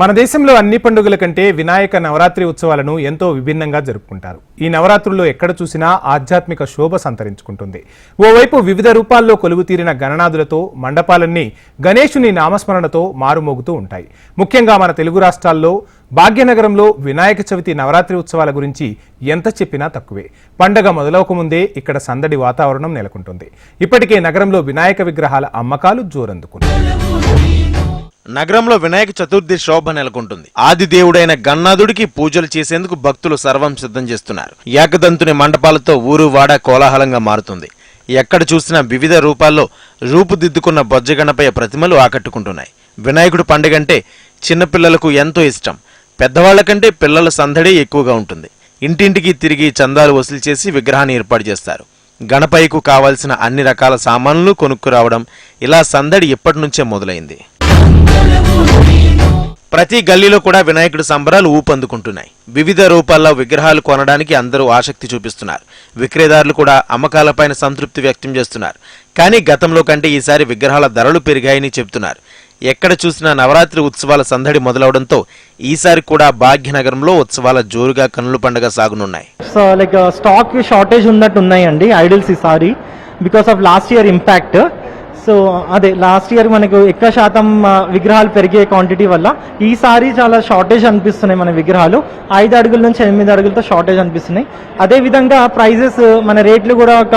మన దేశంలో అన్ని పండుగల కంటే వినాయక నవరాత్రి ఉత్సవాలను ఎంతో విభిన్నంగా జరుపుకుంటారు. ఈ నవరాత్రుల్లో ఎక్కడ చూసినా ఆధ్యాత్మిక శోభ సంతరించుకుంటుంది. ఓవైపు వివిధ రూపాల్లో కొలువు తీరిన గణనాథులతో మండపాలన్నీ గణేశుని నామస్మరణతో మారుమోగుతూ ఉంటాయి. ముఖ్యంగా మన తెలుగు రాష్ట్రాల్లో భాగ్యనగరంలో వినాయక చవితి నవరాత్రి ఉత్సవాల గురించి ఎంత చెప్పినా తక్కువే. పండగ మొదలవకముందే ఇక్కడ సందడి వాతావరణం నెలకొంటుంది. ఇప్పటికే నగరంలో వినాయక విగ్రహాల అమ్మకాలు జోరందుకున్నాయి నగరంలో వినాయక చతుర్థి శోభ నెలకొంటుంది. ఆది దేవుడైన గన్నాథుడికి పూజలు చేసేందుకు భక్తులు సర్వం సిద్ధం చేస్తున్నారు. ఏకదంతుని మండపాలతో ఊరు వాడ కోలాహలంగా మారుతుంది. ఎక్కడ చూసినా వివిధ రూపాల్లో రూపుదిద్దుకున్న బొజ్జగణపయ్య ప్రతిమలు ఆకట్టుకుంటున్నాయి. వినాయకుడు పండుగంటే చిన్నపిల్లలకు ఎంతో ఇష్టం. పెద్దవాళ్ళకంటే పిల్లల సందడి ఎక్కువగా ఉంటుంది. ఇంటింటికి తిరిగి చందాలు వసూలు చేసి విగ్రహాన్ని ఏర్పాటు చేస్తారు. గణపయ్యకు కావాల్సిన అన్ని రకాల సామాన్లు కొనుక్కురావడం ఇలా సందడి ఇప్పటి నుంచే మొదలైంది? ప్రతి గల్లీలో కూడా వినాయకుడి సంబరాలు ఊపందుకుంటున్నాయి. వివిధ రూపాల్లో విగ్రహాలు కొనడానికి అందరూ ఆసక్తి చూపిస్తున్నారు. విక్రేదారులు కూడా అమ్మకాలపైన సంతృప్తి వ్యక్తం చేస్తున్నారు. కానీ గతంలో కంటే ఈసారి విగ్రహాల ధరలు పెరిగాయని చెబుతున్నారు. ఎక్కడ చూసినా నవరాత్రి ఉత్సవాల సందడి మొదలవడంతో ఈసారి కూడా భాగ్యనగరంలో ఉత్సవాల జోరుగా కన్నుల పండుగ సాగునున్నాయి. సో లైక్ స్టాక్ షార్టేజ్ ఉన్నట్టు ఉన్నాయండి ఐడల్స్ ఈసారి. Because of last year impact so అదే లాస్ట్ ఇయర్ మనకు ఎక్కువ శాతం విగ్రహాలు పెరిగే క్వాంటిటీ వల్ల ఈసారి చాలా షార్టేజ్ అనిపిస్తున్నాయి మన విగ్రహాలు. ఐదు అడుగుల నుంచి ఎనిమిది అడుగులతో షార్టేజ్ అనిపిస్తున్నాయి. అదే విధంగా ప్రైజెస్ మన రేట్లు కూడా ఒక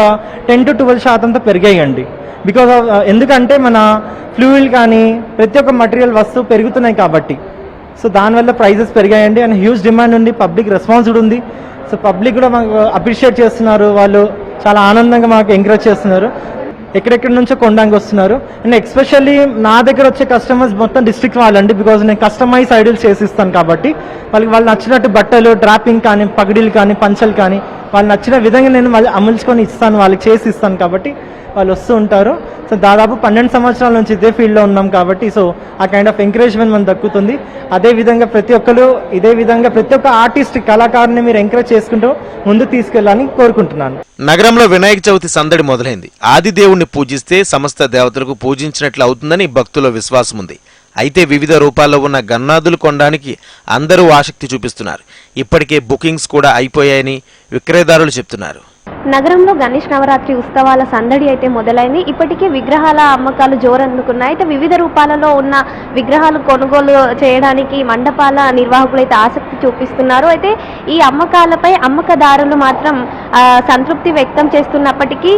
టెన్ టు ట్వెల్వ్ శాతంతో పెరిగాయండి. బికాస్ ఆఫ్ ఎందుకంటే మన ఫ్లూయిల్ కానీ ప్రతి ఒక్క మటీరియల్ వస్తువు పెరుగుతున్నాయి కాబట్టి. సో దానివల్ల ప్రైజెస్ పెరిగాయండి అండ్ హ్యూజ్ డిమాండ్ ఉంది పబ్లిక్ రెస్పాన్స్ కూడా ఉంది. సో పబ్లిక్ కూడా మాకు అప్రిషియేట్ చేస్తున్నారు వాళ్ళు చాలా ఆనందంగా మాకు ఎంకరేజ్ చేస్తున్నారు. ఎక్కడెక్కడి నుంచో కొనడానికి వస్తున్నారు. అండ్ ఎక్స్పెషల్లీ నా దగ్గర వచ్చే కస్టమర్స్ మొత్తం డిస్ట్రిక్ట్ వాళ్ళండి. బికాజ్ నేను కస్టమైజ్ ఐడియల్స్ చేసిస్తాను కాబట్టి. వాళ్ళకి వాళ్ళు నచ్చినట్టు బట్టలు డ్రాపింగ్ కానీ పగిడీలు కానీ పంచలు కానీ వాళ్ళు నచ్చిన విధంగా నేను మళ్ళీ అమలుచుకొని ఇస్తాను వాళ్ళకి చేసి ఇస్తాను కాబట్టి వాళ్ళు వస్తూ ఉంటారు. సో దాదాపు పన్నెండు సంవత్సరాల నుంచి ఇదే ఫీల్డ్లో ఉన్నాం కాబట్టి సో ఆ కైండ్ ఆఫ్ ఎంకరేజ్మెంట్ మనం దక్కుతుంది. అదే విధంగా ప్రతి ఒక్కరు ఇదే విధంగా ప్రతి ఒక్క ఆర్టిస్ట్ కళాకారుని మీరు ఎంకరేజ్ చేసుకుంటూ ముందు తీసుకెళ్ళాలని కోరుకుంటున్నాను. నగరంలో వినాయక చవితి సందడి మొదలైంది. ఆది దేవుణ్ణి పూజిస్తే సమస్త దేవతలకు పూజించినట్లు అవుతుందని భక్తుల విశ్వాసం ఉంది అయితే వివిధ రూపాల్లో ఉన్న గన్నాదులు కొనడానికి అందరూ ఆసక్తి చూపిస్తున్నారు. ఇప్పటికే బుకింగ్స్ కూడా అయిపోయాయని విక్రయదారులు చెప్తున్నారు. నగరంలో గణేష్ నవరాత్రి ఉత్సవాల సందడి అయితే మొదలైంది. ఇప్పటికే విగ్రహాల అమ్మకాలు జోరందుకున్నాయి. అయితే వివిధ రూపాలలో ఉన్న విగ్రహాలు కొనుగోలు చేయడానికి మండపాల నిర్వాహకులు అయితే ఆసక్తి చూపిస్తున్నారు. అయితే ఈ అమ్మకాలపై అమ్మకదారులు మాత్రం సంతృప్తి వ్యక్తం చేస్తున్నప్పటికీ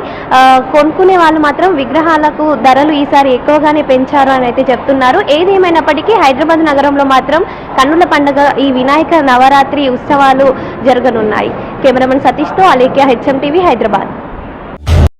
కొనుక్కునే వాళ్ళు మాత్రం విగ్రహాలకు ధరలు ఈసారి ఎక్కువగానే పెంచారు అని అయితే చెప్తున్నారు. ఏదేమైనప్పటికీ హైదరాబాద్ నగరంలో మాత్రం కన్నుల పండుగ ఈ వినాయక నవరాత్రి ఉత్సవాలు జరగనున్నాయి. Cameraman సతీష్తో Alekhya HM TV Hyderabad